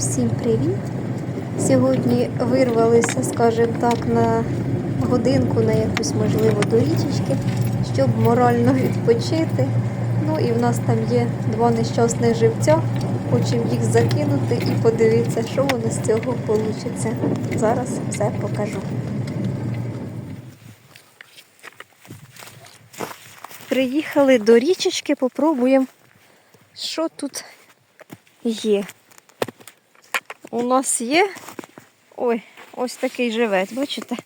Усім привіт! Сьогодні вирвалися, скажімо так, на годинку, на якусь можливо до річечки, щоб морально відпочити. Ну і в нас там є два нещасних живця. Хочемо їх закинути і подивитися, що воно з цього вийде. Зараз все покажу. Приїхали до річечки, попробуємо, що тут є. У нас є ой, ось такий живець, бачите?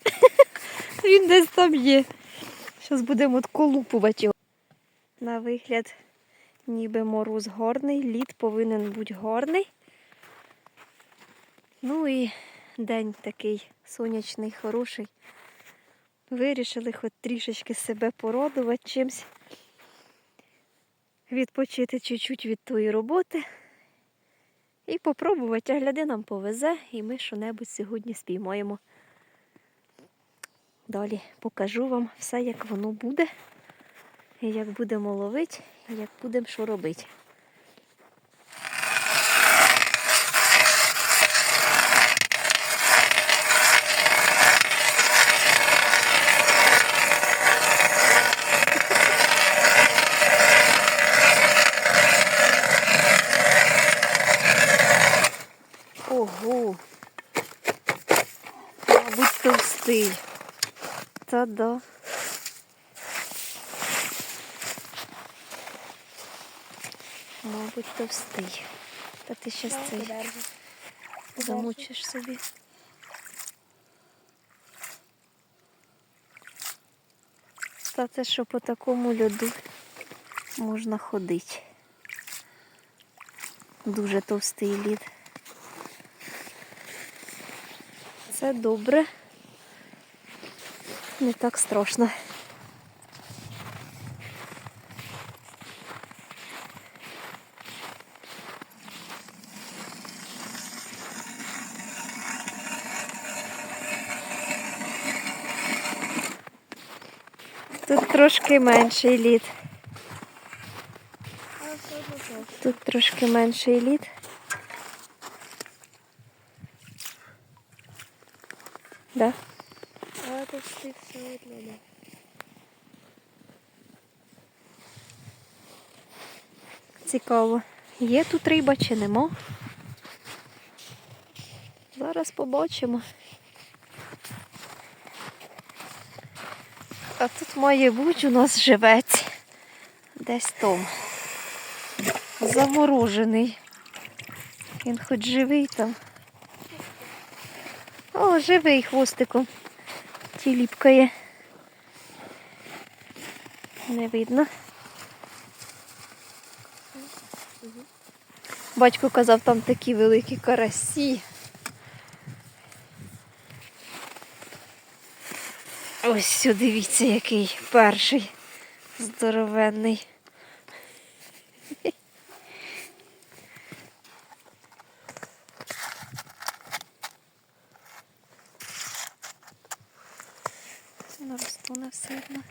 Він десь там є. Зараз будемо колупувати його. На вигляд, ніби мороз горний, лід повинен бути горний. Ну і день такий сонячний, хороший. Вирішили хоч трішечки себе порадувати чимось, відпочити чуть-чуть від тої роботи. І попробувати, а гляди, нам повезе, і ми що-небудь сьогодні спіймаємо. Далі покажу вам все, як воно буде, як будемо ловити, як будемо що робити. Ого! Мабуть, товстий. Та да. Мабуть, товстий. Та ти щас цей замучиш собі. Та це що по такому льоду можна ходити. Дуже товстий лід. Це добре. Не так страшно. Тут трошки менший лід. Тут трошки менший лід. Цікаво, є тут риба чи нема? Зараз побачимо. А тут має бути у нас живець. Десь там. Заморожений. Він хоч живий там. О, живий хвостиком. Тіліпкає. Не видно. Батько казав, там такі великі карасі. Ось сюди дивіться, який перший здоровенний. Все одно.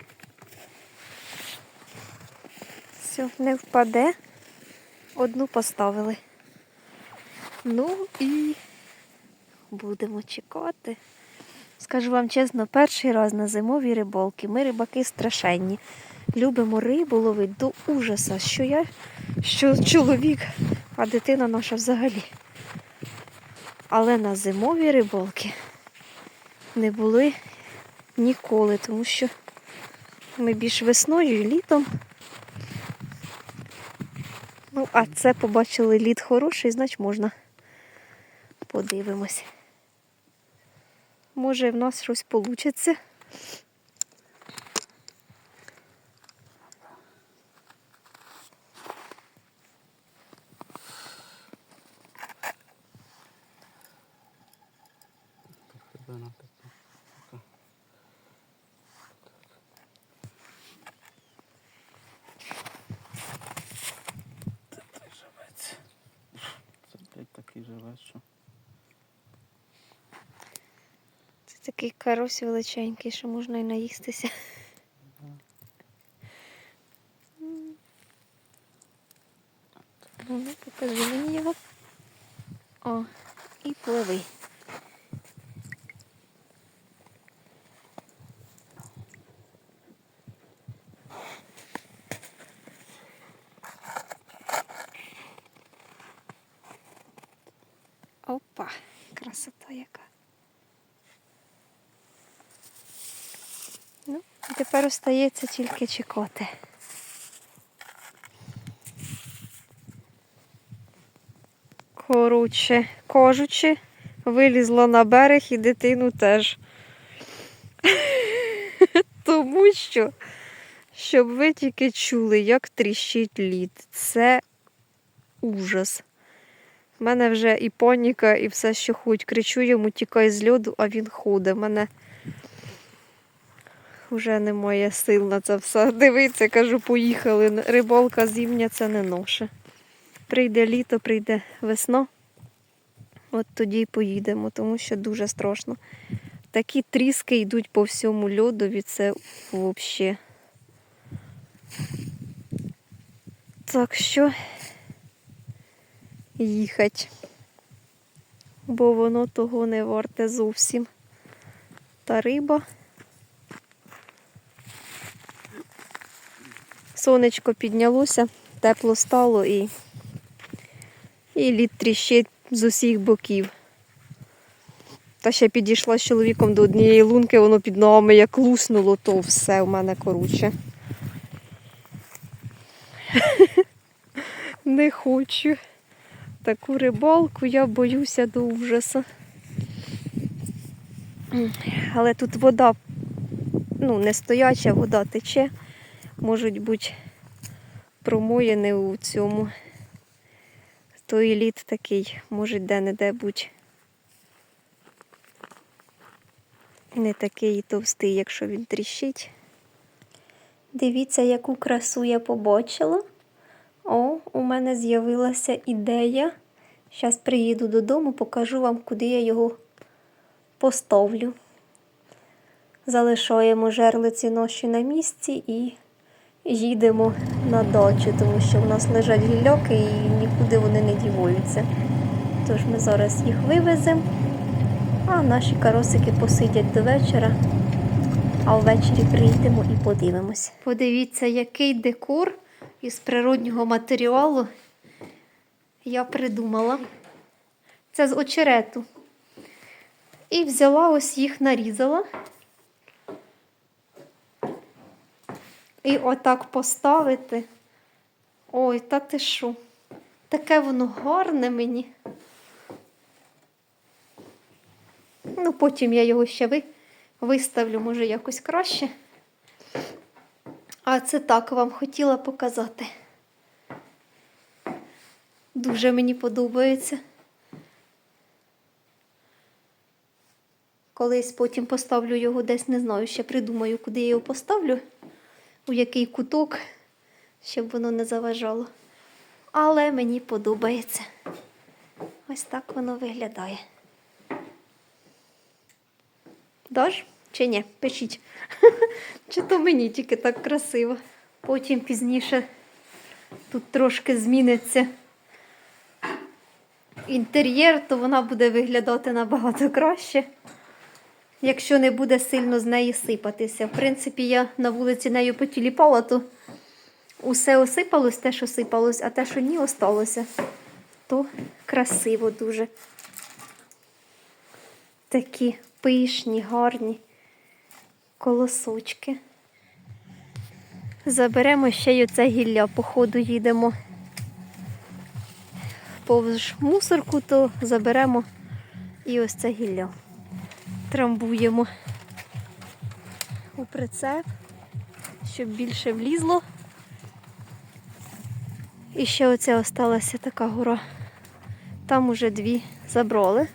Все, не впаде. Одну поставили. Ну і будемо чекати. Скажу вам чесно, перший раз на зимовій рибалки. Ми рибаки страшенні. Любимо рибу ловити до ужаса, що я, що чоловік, а дитина наша взагалі. Але на зимовій рибалки не були ніколи, тому що ми більш весною і літом. Ну, а це побачили лід хороший, значить можна. Подивимось. Може в нас щось вийде. Тебе на таке. Це той живець. Це блядь, такий живець, що. Це такий карось величенький, що можна і наїстися. Ну, покажи мені його. О, і пливи. Опа, красота яка. Ну, тепер остається тільки чекати. Коротше, кажучи, вилізла на берег і дитину теж. Тому що, щоб ви тільки чули, як тріщить лід. Це ужас. У мене вже і паніка, і все, що хоч. Кричу йому, тікай з льоду, а він ходить. Мене вже немає сил на це все. Дивиться, кажу, поїхали. Рибалка зімня це не ноше. Прийде літо, прийде весна. От тоді й поїдемо, тому що дуже страшно. Такі тріски йдуть по всьому льодові, це взагалі. Так що їхать. Бо воно того не варте зовсім. Та риба. Сонечко піднялося, тепло стало і, і лід тріщить з усіх боків. Та ще підійшла з чоловіком до однієї лунки, воно під ногами як луснуло, то все в мене короче. Не хочу. Таку рибалку я боюся до ужасу. Але тут вода, ну, не стояча, вода тече. Можуть бути промоїни у цьому. Той лід такий, може де-не-де бути. Не такий товстий, якщо він тріщить. Дивіться, яку красу я побачила. О, у мене з'явилася ідея. Зараз приїду додому, покажу вам, куди я його поставлю. Залишаємо жерлиці ноші на місці і їдемо на дачу, тому що в нас лежать гілляки і нікуди вони не дівуються. Тож ми зараз їх вивеземо, а наші каросики посидять до вечора, а ввечері прийдемо і подивимось. Подивіться, який декор із природнього матеріалу я придумала. Це з очерету. І взяла ось їх нарізала. І отак поставити. Ой, та ти що? Таке воно гарне мені. Ну, потім я його ще ви, виставлю, може, якось краще. А це так вам хотіла показати. Дуже мені подобається. Колись потім поставлю його десь, не знаю, ще придумаю, куди я його поставлю, у який куток, щоб воно не заважало. Але мені подобається. Ось так воно виглядає. Даш чи ні? Пишіть. Чи то мені тільки так красиво. Потім пізніше тут трошки зміниться інтер'єр, то вона буде виглядати набагато краще, якщо не буде сильно з неї сипатися. В принципі, я на вулиці нею потіліпала, то усе осипалось, те, що сипалось, а те, що ні, осталося, то красиво дуже. Такі пишні, гарні колосочки. Заберемо ще й оце гілля, по ходу їдемо повз мусорку, то заберемо і ось це гілля. Трамбуємо у прицеп, щоб більше влізло. І ще оце осталася така гора. Там уже дві забрали.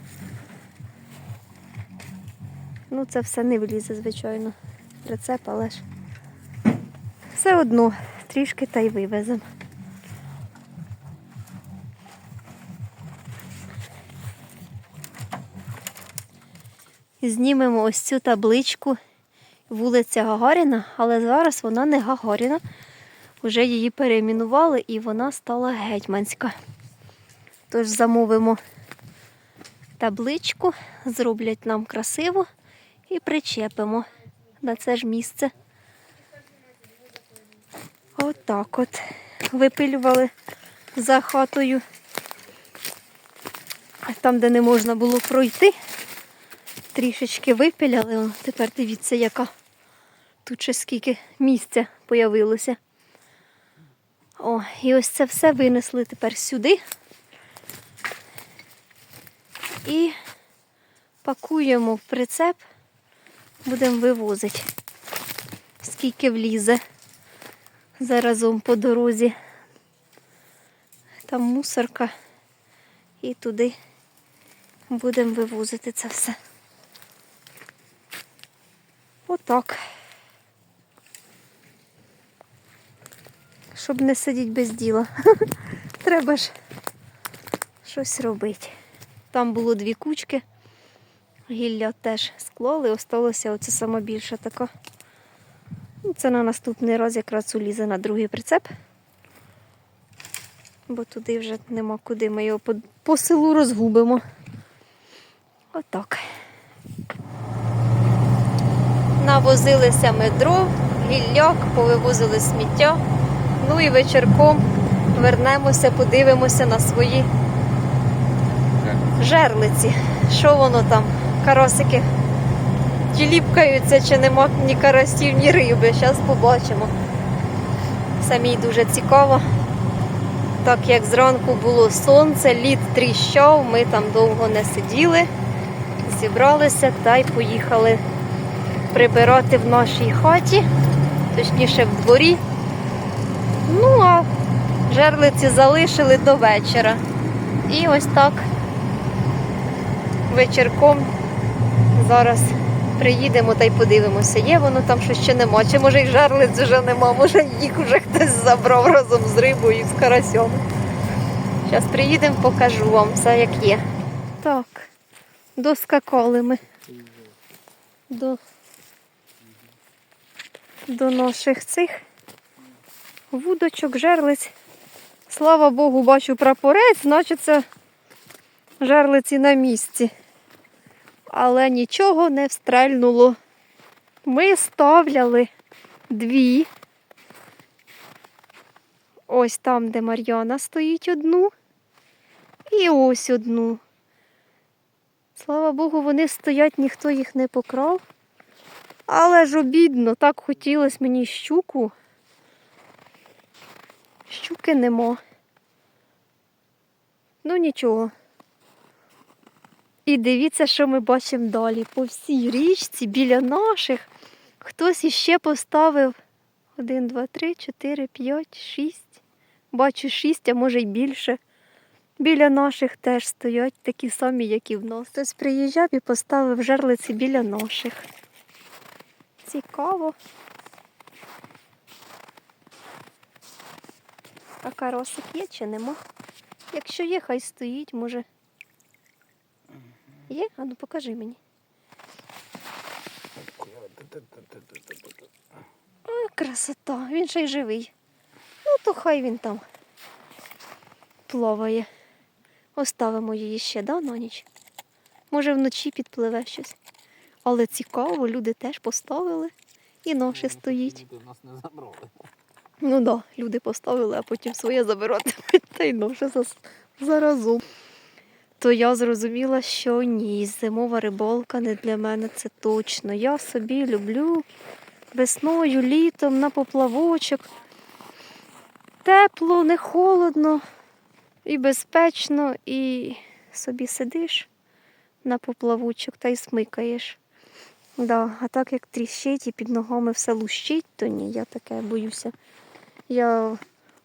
Ну, це все не влізе, звичайно. Прицеп, але ж все одно трішки та й вивеземо. Знімемо ось цю табличку вулиця Гагаріна, але зараз вона не Гагаріна. Вже її перейменували і вона стала гетьманська. Тож замовимо табличку, зроблять нам красиво і причепимо на це ж місце. Отак от. Випилювали за хатою. Там, де не можна було пройти, трішечки випиляли. О, тепер дивіться, яка тут ще скільки місця появилося. О, і ось це все винесли тепер сюди. І пакуємо в прицеп, будемо вивозити, скільки влізе заразом по дорозі. Там мусорка і туди будемо вивозити це все. Отак. Щоб не сидіти без діла. Треба ж щось робити. Там було дві кучки. Гілля теж склали, осталося оце сама більша така. Ну, Це на наступний раз якраз улізе на другий прицеп. Бо туди вже нема куди. Ми його по, по селу розгубимо. Отак. Навозилися ми дров, гілляк, повивозили сміття. Ну і вечірком вернемося, подивимося на свої жерлиці. Що воно там? Карасики тіліпкаються, чи нема ні карасів, ні риби. Зараз побачимо. Самій дуже цікаво. Так як зранку було сонце, лід тріщав, ми там довго не сиділи, зібралися та й поїхали прибирати в нашій хаті, точніше в дворі. Ну, а жерлиці залишили до вечора. І ось так вечірком зараз приїдемо та й подивимося, є воно там що ще нема. Чи може й жерлиць вже нема, може їх вже хтось забрав разом з рибою і з карасьом. Зараз приїдемо, покажу вам все як є. Так, доскакали ми до, до наших цих вудочок, жерлиць. Слава Богу, бачу прапорець, значить це жерлиці на місці. Але нічого не встрельнуло. Ми ставляли дві. Ось там, де Мар'яна стоїть одну. І ось одну. Слава Богу, вони стоять, ніхто їх не покрав. Але ж обідно, так хотілося мені щуку. Щуки нема. Ну нічого. І дивіться, що ми бачимо далі. По всій річці біля наших хтось іще поставив 1, 2, 3, 4, 5, 6. Бачу 6, а може й більше. Біля наших теж стоять такі самі, як і в нас. Хтось приїжджав і поставив жерлиці біля наших. Цікаво. А каросик є чи нема? Якщо є, хай стоїть, може. Є? А ну покажи мені. О, красота, він ще й живий. Ну, то хай він там плаває. Оставимо її ще, да, на ніч? Може вночі підпливе щось. Але цікаво, люди теж поставили. І наше стоїть. Люди нас не забрали. Ну так, да, люди поставили, а потім своє забиратимуть та й ноже зас- заразом. То я зрозуміла, що ні, зимова рибалка не для мене це точно. Я собі люблю весною, літом на поплавочок. Тепло, не холодно і безпечно, і собі сидиш на поплавочок та й смикаєш. Да, а так як тріщить і під ногами все лущить, то ні, я таке боюся. Я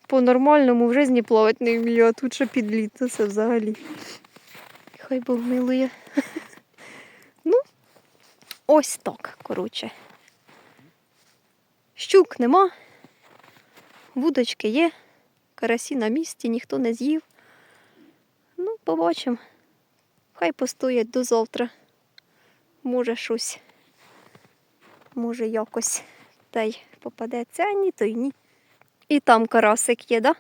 по-нормальному в житті плавати не вмію, а тут ще під лід, то це взагалі. Хай Бог милує. Ну, ось так, коротше. Щук нема, вудочки є, карасі на місці, ніхто не з'їв. Ну, побачимо. Хай постоять до завтра. Може щось, може якось та й попадеться, а ні, то й ні. І там карасик є, да?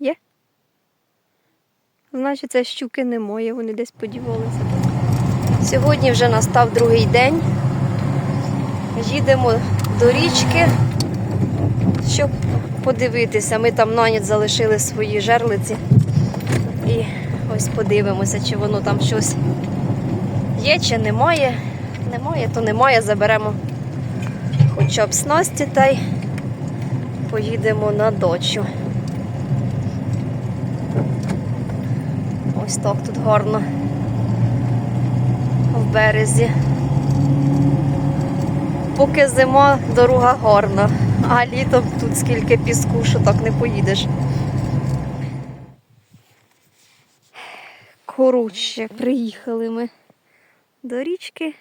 Є? Значить, це щуки немає, вони десь подівалися. Сьогодні вже настав другий день. Їдемо до річки, щоб подивитися. Ми там на ніч залишили свої жерлиці. І ось подивимося, чи воно там щось є, чи немає. Немає, то немає. Заберемо хоча б снасті та й поїдемо на дочу. Ось так тут гарно в березі. Поки зима, дорога гарна, а літом тут скільки піску, що так не поїдеш. Коротше, приїхали ми до річки.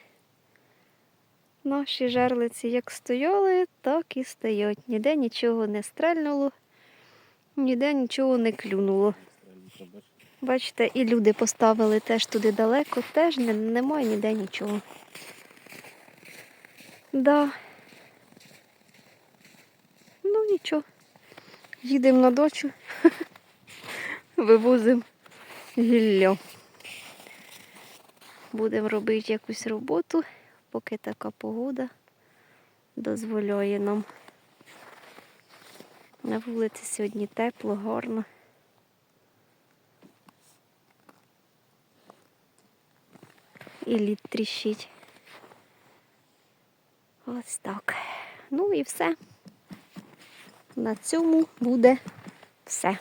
Наші жерлиці як стояли, так і стоять. Ніде нічого не стрельнуло, ніде нічого не клюнуло. Бачите, і люди поставили теж туди далеко, теж не, немає ніде нічого. Да. Ну нічого. Їдемо на дочу, вивозимо гілля. Будемо робити якусь роботу, поки така погода дозволяє нам. На вулиці сьогодні тепло, гарно. І лід тріщить. Ось так. Ну і все. На цьому буде все.